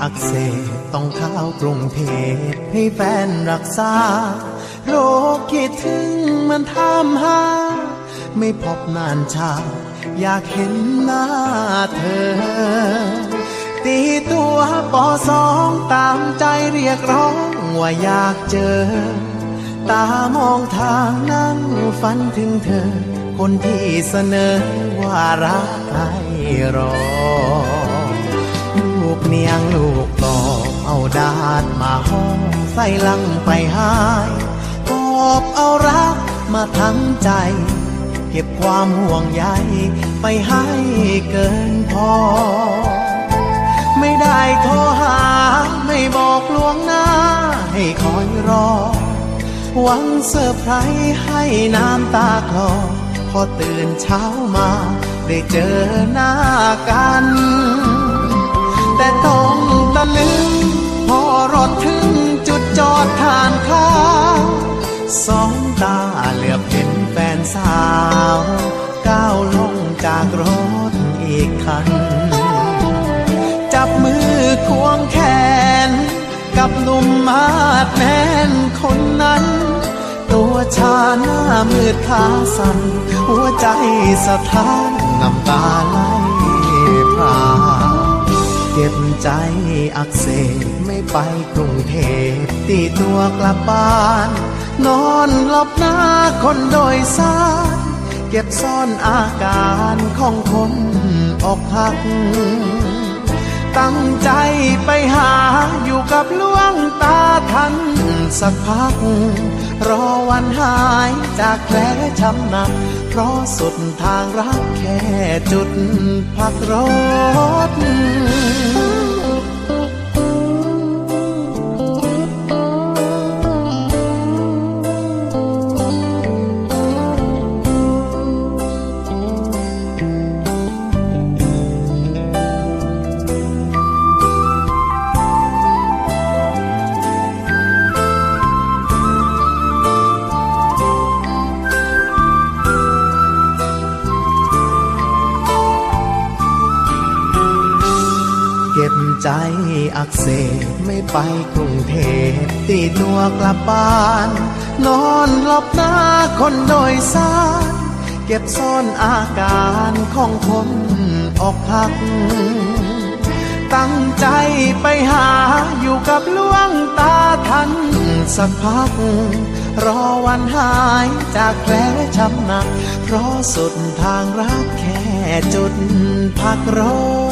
อักเสบต้องเข้ากรุงเทพให้แฟนรักษา โรคคิดถึงมันทำหา ไม่พบนานชา อยากเห็นหน้าเธอ ตีตัวปอสองตามใจเรียกร้อง ว่าอยากเจอ ตามองทางนั่งฝันถึงเธอ คนที่เสนอว่ารักให้รอ กเนียงลูกตอบเอาดาดมาห้องใส่ลังไปหายกอบเอารักมาทั้งใจ เก็บความห่วงใยไปให้เกินพอ ไม่ได้โทรหา ไม่บอกลวงหน้า ให้คอยรอ หวังเซอร์ไพรส์ให้น้ำตาคลอพอตื่นเช้ามา ได้เจอหน้ากัน แต่ต้องตะลึง พอรถถึงจุดจอดทานข้าวสองตาเหลือบเห็นแฟนสาว ก้าวลงจากรถอีกคัน จับมือควงแขน กับหนุ่มมาดแมนคนนั้น ตัวชาหน้ามืดขาสั่นหัวใจสะท้านน้ำตาไหลพรา เก็บใจอักเสบไม่ไปกรุงเทพตีตัวกลับบ้าน นอนหลับหน้าคนโดยสารเก็บซ่อนอาการของคนอกหัก ตั้งใจไปหาอยู่กับลวงตาทันสักพัก รอวันหายจากแผลช้ำหนัก เพราะสุดทางรักแค่จุดพักรถ เก็บใจอักเสบไม่ไปกรุงเทพตีตัวกลับบ้าน นอนหลับหน้าคนโดยสารเก็บซ่อนอาการของคนออกหัก ตั้งใจไปหาอยู่กับลวงตาทันสักพัก รอวันหายจากแผลช้ำหนัก เพราะสุดทางรักแค่จุดพักรถ